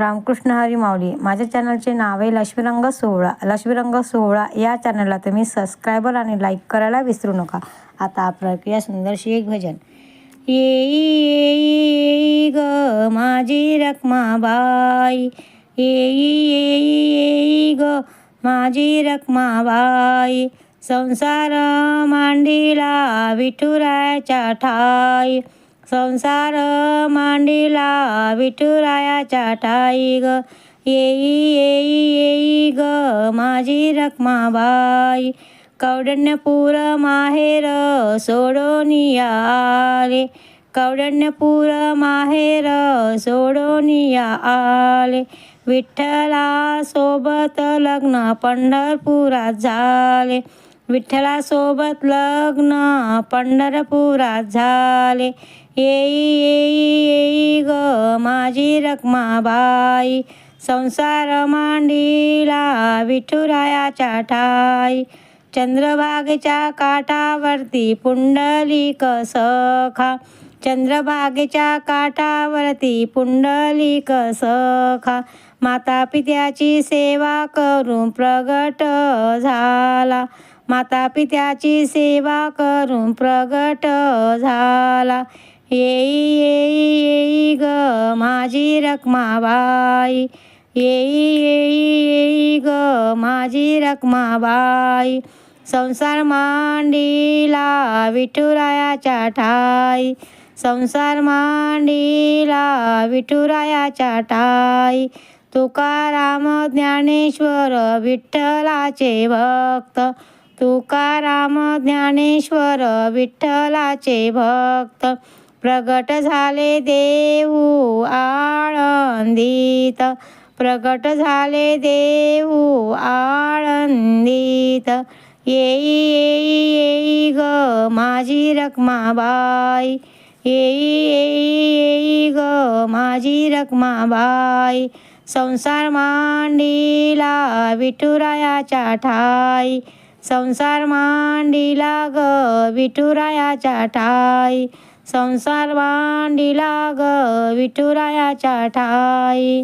रामकृष्ण हरी माऊली. माझ्या चॅनलचे नाव आहे लक्ष्मीरंग सोहळा. लक्ष्मीरंग सोहळा या चॅनलला तुम्ही सबस्क्रायबर आणि लाईक करायला विसरू नका. आता प्रक्रिया ऐकूया सुंदरशी एक भजन. येई येई ग माझी रखमाबाई येई येई येई ग माझी रखमाबाई संसार मांडीला विठुरायाच्या ठाई. संसार मांडीला विठुरायाच्या ठाई ग. येई येई येई ग माझी रखमाबाई. कौडण्यपूर माहेर सोडोनिया आले कौडण्यपूर माहेर सोडोनिया आले विठ्ठला सोबत लग्न पंढरपुरात झाले. विठ्ठलासोबत लग्न पंढरपुरात झाले. येई येई येई ग माझी रखमाबाई. संसार मांडीला विठुरायाच्या ठाई. चंद्रभागेच्या काठावरती पुंडलिक सखा. चंद्रभागेच्या काठावरती पुंडलिक सखा. माता पित्याची सेवा करून प्रगट झाला. माता पित्याची सेवा करून प्रगट झाला. येई येई येई ग माझी रखमाबाई. येई येई येई ग माझी रखमाबाई. संसार मांडीला विठुरायाच्या ठाई. संसार मांडीला विठुरायाच्या ठाई. तुकाराम ज्ञानेश्वर विठ्ठलाचे भक्त. तुकाराम ज्ञानेश्वर विठ्ठलाचे भक्त. प्रगट झाले देऊ आळंदीत. प्रगट झाले देऊ आळंदीत. येई येई येई ग माझी रखमाबाई. येई येई येई ग माझी रखमाबाई. संसार मांडीला विठुरायाच्या ठाई. संसार मांडीला ग विठुरायाच्या ठाई. संसार मांडीला ग विठुरायाच्या ठाई.